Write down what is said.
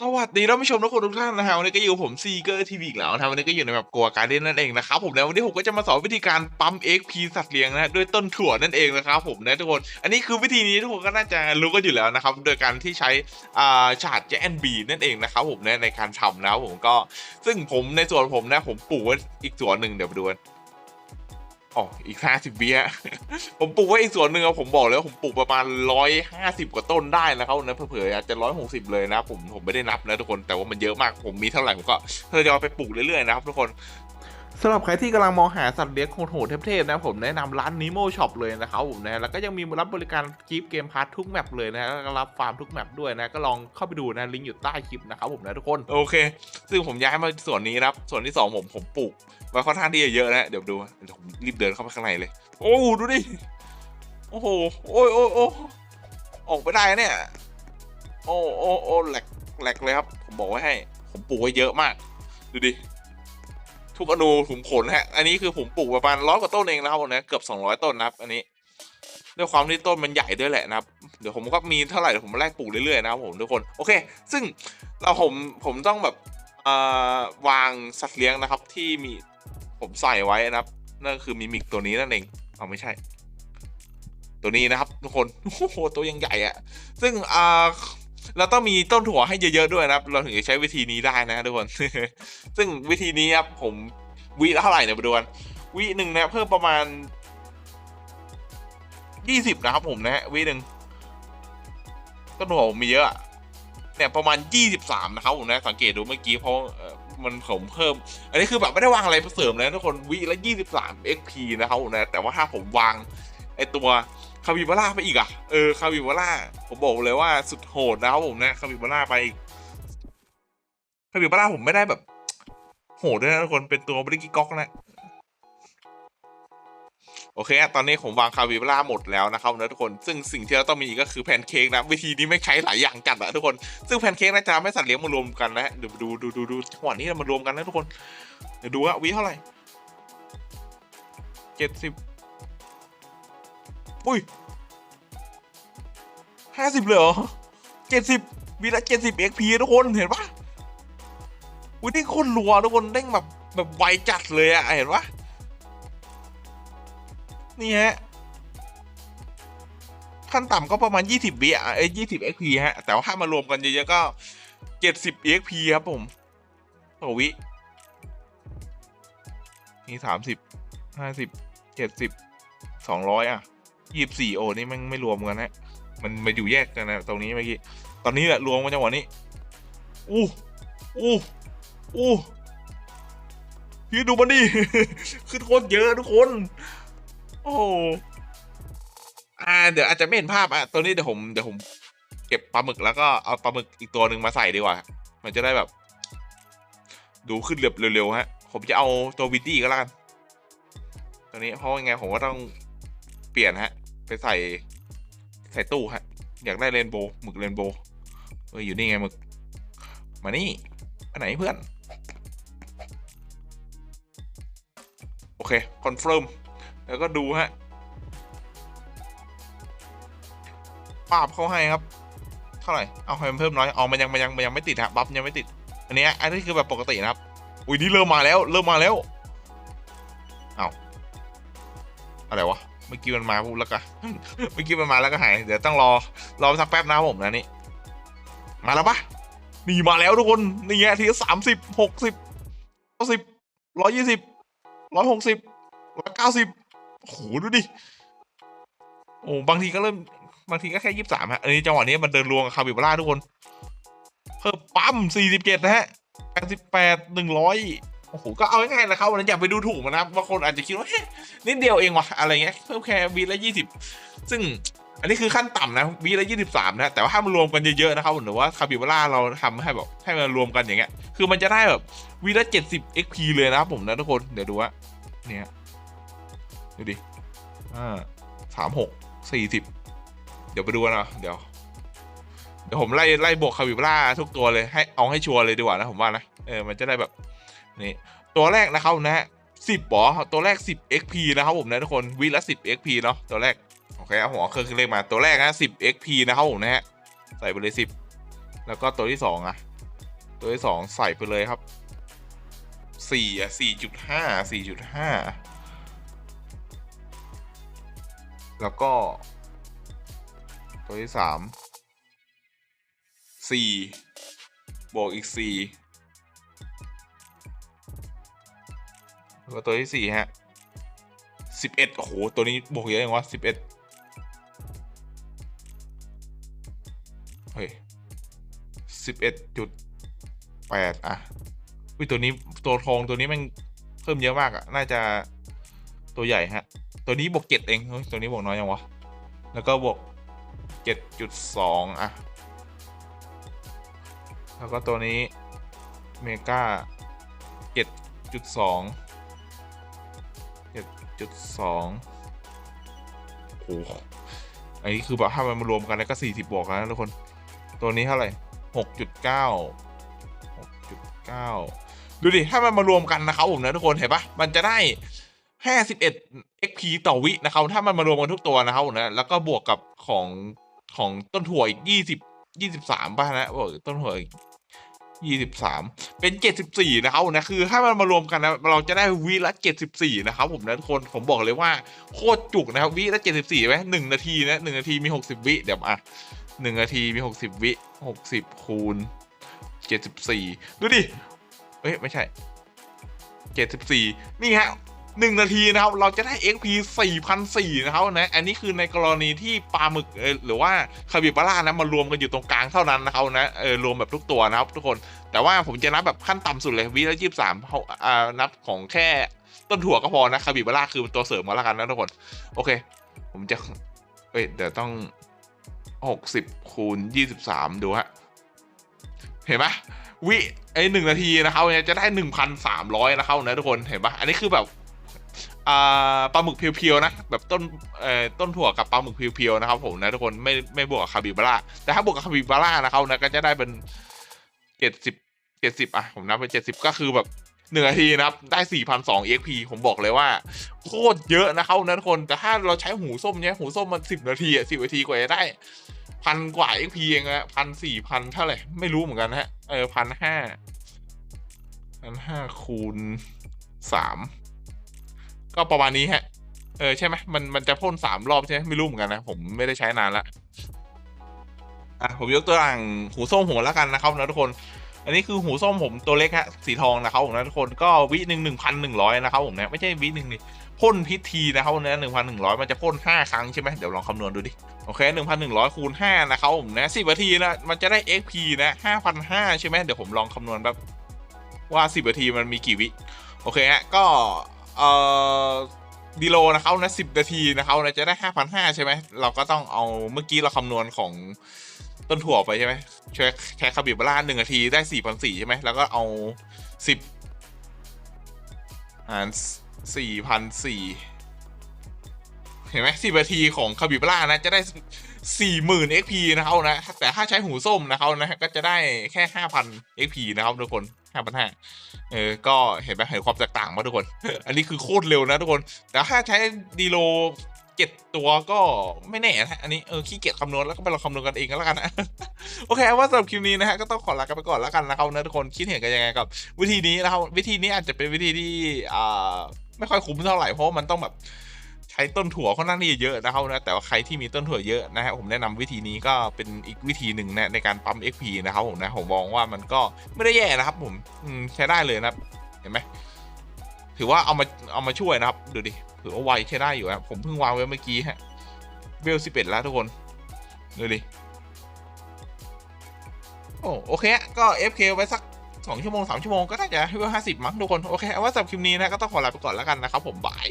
สวัสดีท่านผู้ชมทุกคนทุกท่านนะครับวันนี้ก็อยู่ผมซีเกอร์ทีวีอีกแล้วนะครับวันนี้ก็อยู่ในแบบกัวการเล่นนั่นเองนะครับผมนะวันนี้ผมก็จะมาสอนวิธีการปั๊ม XP สัตว์เลี้ยงนะด้วยต้นถั่วนั่นเองนะครับผมนะทุกคน อันนี้คือวิธีนี้ทุกคนก็น่าจะรู้กันอยู่แล้วนะครับโดยการที่ใช้อ่าฉาดแจนบีนั่นเองนะครับผมนะในการทำนะครับผมก็ซึ่งผมในส่วนผมนะผมปลูกไว้อีกส่วนหนึ่งเดี๋ยวมาดู อ๋ออีกห้าสิบเบี้ย ผมปลูกไว้อีกส่วนหนึ่งอะผมบอกเลยว่าผมปลูกประมาณร้อยห้าสิบกว่าต้นได้นะครับนะเผื่อๆอาจจะร้อยหกสิบเลยนะผมผมไม่ได้นับนะทุกคนแต่ว่ามันเยอะมากผมมีเท่าไหร่ผมก็ทยอยไปปลูกเรื่อยๆนะครับทุกคน สำหรับใครที่กำลังมองหาสัตว์เลี้ยงโหดเทพๆนะผมแนะนำร้านนิโมช็อปเลยนะครับผมนะแล้วก็ยังมีรับบริการคลิปเกมพาร์ททุกแมปเลยนะแล้วก็รับฟาร์มทุกแมปด้วยนะก็ลองเข้าไปดูนะลิงก์อยู่ใต้คลิปนะครับผมนะทุกคนโอเค ซึ่งผมย้ายมาส่วนนี้ครับส่วนที่สองผมผมปลูกไว้ค่อนข้างที่จะเยอะนะเดี๋ยวดูเดี๋ยวผมรีบเดินเข้าไปข้างในเลย โอ้ดูดิโอ้โหโอ้ยโอ้โอ้ออกไปได้เนี่ยโอ้โอ้โอ้แหลกแหลกเลยครับ ผมบอกไว้ให้ ผมปลูกไว้เยอะมาก ดูดิ ทุกอนูถุมขนฮะ อันนี้คือผมปลูกประมาณร้อยกว่าต้นเองนะครับผมนะเกือบสองร้อยต้นนะครับ อันนี้ด้วยความที่ต้นมันใหญ่ด้วยแหละนะครับ เดี๋ยวผมก็มีเท่าไหร่เดี๋ยวผมแลกปลูกเรื่อยๆนะครับผมทุกคน โอเค ซึ่งเราผมผมต้องแบบเอ่อวางสัตว์เลี้ยงนะครับ ที่มีผมใส่ไว้นะครับ นั่นคือมิมิกตัวนี้นั่นเองเอาไม่ใช่ ตัวนี้นะครับ ทุกคนโอ้โหตัวยังใหญ่อะซึ่งอ่า เราต้องมีต้นถั่วให้เยอะๆด้วยนะครับ เราถึงจะใช้วิธีนี้ได้นะทุกคน ซึ่งวิธีนี้ครับผมวิละเท่าไหร่เนี่ยมาดูกันวิหนึ่งนะเพิ่มประมาณยี่สิบนะครับผมนะฮะวิหนึ่งต้นถั่วผมมีเยอะเนี่ยประมาณยี่สิบสามนะครับผมนะสังเกตดูเมื่อกี้เพราะมันผมเพิ่ม อันนี้คือแบบไม่ได้วางอะไรเสริมเลยนะทุกคนวิละยี่สิบสาม XP นะครับผมนะแต่ว่าถ้าผมวางไอตัว คาบิบาร่าไปอีกอะ เออคาบิบาร่าผมบอกเลยว่าสุดโหดนะครับผมนะคาบิบาร่าไปคาบิบาร่าผมไม่ได้แบบ โหดด้วยนะทุกคนเป็นตัวบริกิก๊อกนะโอเคอะตอนนี้ผมวางคาบิบาร่าหมดแล้วนะครับนะทุกคน ซึ่งสิ่งที่เราต้องมีก็คือแพนเค้กนะ วิธีนี้ไม่ใช้หลายอย่างจัดอะทุกคน ซึ่งแพนเค้กน่าจะทำให้สัตว์เลี้ยงมารวมกันนะเดี๋ยวดูดูดูดูจังหวะนี้มารวมกันนะทุกคน เดี๋ยวดูว่าวิเท่าไหร่เจ็ดสิบ อุ้ยห้าสิบเลยเหรอเจ็ดสิบวีละเจ็ดสิบเอ็กพีทุกคนเห็นปะอุ้ยนี่คนรัวทุกคนเด้งแบบแบบไวจัดเลยอะเห็นปะนี่ฮะขั้นต่ำก็ประมาณยี่สิบวิอะเอ้ยี่สิบเอ็กพีฮะ แต่ว่าถ้ามารวมกันเยอะๆก็เจ็ดสิบเอ็กพีครับผมต่อวินี่สามสิบห้าสิบเจ็ดสิบสองร้อยอะ ยี่สิบสี่โอนี่มันไม่รวมกันนะมันมาอยู่แยกกันนะตรงนี้เมื่อกี้ตอนนี้แหละรวมกันจังหวะนี้อู้อู้อู้พี่ดูมันดิขึ้นโคตรเยอะทุกคน โอ้โหอ่าเดี๋ยวอาจจะไม่เห็นภาพอะตัวนี้เดี๋ยวผมเดี๋ยวผมเก็บปลาหมึกแล้วก็เอาปลาหมึกอีกตัวหนึ่งมาใส่ดีกว่า มันจะได้แบบ ดูขึ้นเร็วเร็วๆฮะ ผมจะเอาตัววิดดี้ก็แล้วกัน ตัวนี้เพราะว่าไงผมก็ต้องเปลี่ยนฮะ ไปใส่ใส่ตู้ฮะ อยากได้เรนโบว์หมึกเรนโบว์เอออยู่นี่ไงหมึก มานี่ไปไหนเพื่อน โอเค คอนเฟิร์ม แล้วก็ดูฮะปาบเข้าให้ครับ เท่าไหร่ เอาให้มันเพิ่มน้อยเอามันยังมันยังมันยังไม่ติดฮะบัฟยังไม่ติด อันนี้อันนี้คือแบบปกตินะครับ อุ้ยนี่เริ่มมาแล้ว เริ่มมาแล้ว เอาอะไรวะ เมื่อกี้มันมาพูดแล้วกันเมื่อกี้มันมาแล้วก็หาย เดี๋ยวต้องรอ รอสักแป๊บนะผมนะนี่ มาแล้วปะนี่มาแล้วทุกคน นี่ไงทีสามสิบหกสิบเก้าสิบร้อยยี่สิบร้อยหกสิบร้อยเก้าสิบโอ้โหดูดิ โอ้บางทีก็เริ่ม บางทีก็แค่ยี่สิบสามฮะอันนี้จังหวะนี้มันเดินรวงคาบิบาร่าทุกคน เพิ่มปั๊มสี่สิบเจ็ดนะฮะแปดสิบแปดหนึ่งร้อย โอ้โหก็เอาง่ายๆนะครับวันนั้นอย่าไปดูถูกมันนะครับบางคนอาจจะคิดว่าเฮ้ยนิดเดียวเองว่ะอะไรเงี้ยเพิ่มแค่วีละยี่สิบซึ่งอันนี้คือขั้นต่ำนะวีละยี่สิบสามนะแต่ว่าถ้ามันรวมกันเยอะๆนะครับหรือว่าคาบิบาร่าเราทำให้แบบให้มันรวมกันอย่างเงี้ยคือมันจะได้แบบวีละเจ็ดสิบ XP เลยนะครับผมนะทุกคนเดี๋ยวดูว่าเนี่ยดูดิอ่าสามหกสี่สิบเดี๋ยวไปดูนนะเดี๋ยวเดี๋ยวผมไล่ไล่บวกคาบิบาร่าทุกตัวเลยให้เอาให้ชัวร์เลยดีกว่านะผมว่านะเออมันจะได้แบบ นี่ตัวแรกนะครับนะฮะสิบหรอตัวแรกสิบ XP นะครับผมนะทุกคนวีละสิบ XP เนาะตัวแรกโอเคครับผมเครื่องเลขมาตัวแรกนะ10 XP นะครับผมนะฮะใส่ไปเลย10 แล้วก็ตัวที่2อะตัวที่สองใส่ไปเลยครับสี่อะสี่จุดห้าสี่จุดห้าแล้วก็ ตัวที่สามสี่บวกอีกสี่ แล้วก็ตัวที่สี่ฮะสิบเอ็ดโอ้โห ตัวนี้บวกเยอะยังวะสิบเอ็ดเฮ้ยสิบเอ็ดจุดแปดอะอุ้ยตัวนี้ตัวทองตัวนี้มันเพิ่มเยอะมากอะน่าจะตัวใหญ่ฮะ ตัวนี้บวกเจ็ดเองเฮ้ยตัวนี้บวกน้อยยังวะ แล้วก็บวกเจ็ดจุดสองอะ แล้วก็ตัวนี้เมกาเจ็ดจุดสอง เจ็ดจุดสองโอ้โหอันนี้คือแบบถ้ามันมารวมกันแล้วก็สี่สิบบวกแล้วนะทุกคน ตัวนี้เท่าไหร่หกจุดเก้าหกจุดเก้าดูดิ ถ้ามันมารวมกันนะครับผมนะทุกคน เห็นปะมันจะได้ 51 XP ต่อวินะครับ ถ้ามันมารวมกันทุกตัวนะครับผมนะ แล้วก็บวกกับของของต้นถั่วอีก 20 23ป่ะนะบอกต้นถั่วอีก 23 เป็น 74 นะครับนะคือถ้ามันมารวมกันนะเราจะได้วิละ 74 นะครับผมนะทุกคนผมบอกเลยว่าโคตรจุกนะครับวิละ 74ไหมหนึ่งนาทีนะหนึ่งนาทีมี 60 วิเดี๋ยวอะหนึ่งนาทีมี 60 วิ 60 คูณ 74 ดูดิเอ้ยไม่ใช่ 74 นี่ฮะ หนึ่งนาทีนะครับ เราจะได้ XP 4,004นะครับนะอันนี้คือในกรณีที่ปลาหมึกหรือว่าคาบิบาร่านะมารวมกันอยู่ตรงกลางเท่านั้นนะครับนะเออรวมแบบทุกตัวนะครับทุกคนแต่ว่าผมจะนับแบบขั้นต่ำสุดเลยวิละยี่สามเขาอ่านับของแค่ต้นถั่วก็พอนะคาบิบาร่าคือตัวเสริมมาแล้วกันนะทุกคน โอเค ผมจะเอ้ยเดี๋ยวต้องหกสิบคูณยี่สิบสามดูฮะเห็นไหมวิไอหนึ่งนาทีนะครับจะได้หนึ่งพันสามร้อยนะครับนะทุกคนเห็นปะอันนี้คือแบบ ปลาหมึกเพียวๆนะแบบต้นต้นถั่วกับปลาหมึกเพียวๆนะครับผมนะทุกคนไม่ไม่บวกกับคาบิบาร่าแต่ถ้าบวกกับคาบิบาร่านะครับนะก็จะได้เป็นเจ็ดสิบเจ็ดสิบอะผมนับเป็นเจ็ดสิบก็คือแบบหนึ่งนาทีนะครับ ได้สี่พันสอง EXP ผมบอกเลยว่า โคตรเยอะนะครับนะทุกคน แต่ถ้าเราใช้หูส้มเนี่ยหูส้มมันสิบนาทีอะสิบนาทีกว่าจะได้พันกว่า EXP เองนะพันสี่พันเท่าไหร่ไม่รู้เหมือนกันนะฮะเออพันห้าพันห้าคูณสาม ก็ประมาณนี้ฮะ เออใช่ไหมมันมันจะพ่นสามรอบใช่ไหมไม่รู้เหมือนกันนะ ผมไม่ได้ใช้นานละอะผมยกตัวอย่างหูส้มหัวแล้วกันนะครับนะทุกคน อันนี้คือหูส้มผมตัวเล็กฮะสีทองนะครับผมนะทุกคนก็วิหนึ่งหนึ่งพันหนึ่งร้อยนะครับผมนะไม่ใช่วิหนึ่งนี่พ่นพิธีนะครับผมนะหนึ่งพันหนึ่งร้อยมันจะพ่นห้าครั้งใช่ไหมเดี๋ยวลองคำนวณดูดิโอเคหนึ่งพันหนึ่งร้อยคูณห้านะครับผมนะสิบนาทีนะมันจะได้ XP นะห้าพันห้าใช่ไหมเดี๋ยวผมลองคำนวณแบบว่าสิบนาทีมันมีกี่วิโอเคฮะก็ เอ่อดีโลนะครับนะสิบนาทีนะครับนะจะได้ห้าพันห้าใช่ไหมเราก็ต้องเอาเมื่อกี้เราคำนวณของต้นถั่วไปใช่ไหมใช้แค่คาบิบาร่าหนึ่งนาทีได้สี่พันสี่ใช่ไหมแล้วก็เอาสิบหารสี่พันสี่เห็นไหมสิบนาทีของคาบิบาร่านะจะได้ สี่หมื่น XP นะครับนะ แต่ถ้าใช้หูส้มนะครับนะ ก็จะได้แค่ห้าพัน XP นะครับทุกคนห้าพันห้าเออ ก็เห็นไหมเห็นความแตกต่างมาทุกคน อันนี้คือโคตรเร็วนะทุกคน แต่ถ้าใช้ดีโลเจ็ดตัวก็ไม่แน่นะ อันนี้เออขี้เกียจคำนวณแล้วก็ไปลองคำนวณกันเองก็แล้วกันนะ โอเคว่าสำหรับคลิปนี้นะฮะก็ต้องขอลากันไปก่อนแล้วกันนะครับนะทุกคนคิดเห็นกันยังไงกับ วิธีนี้นะครับวิธีนี้อาจจะเป็นวิธีที่อ่าไม่ค่อยคุ้มเท่าไหร่เพราะมันต้องแบบ ช้ต้นถั่วค่อนข้างที่จะเยอะนะครับนะแต่ว่าใครที่มีต้นถั่วเยอะนะฮะผมแนะนำวิธีนี้ก็เป็นอีกวิธีหนึ่งนะในการปั๊ม XP นะครับผมนะผมมองว่ามันก็ไม่ได้แย่นะครับผมใช้ได้เลยนะครับเห็นไหมถือว่าเอามาเอามาช่วยนะครับดูดิถือว่าไวใช้ได้อยู่ครับผมเพิ่งวางไว้เมื่อกี้ฮะเวลสิบเอ็ดแล้วทุกคนดูดิโอ้โอเคก็ FK ไว้สักสองชั่วโมงสามชั่วโมงก็น่าจะห้เวลห้าสิบมั้งทุกคนโอเคเอาว่าสำหรับคลิปนี้นะก็ต้องขอลาไปก่อนแล้วกันนะครับผมบาย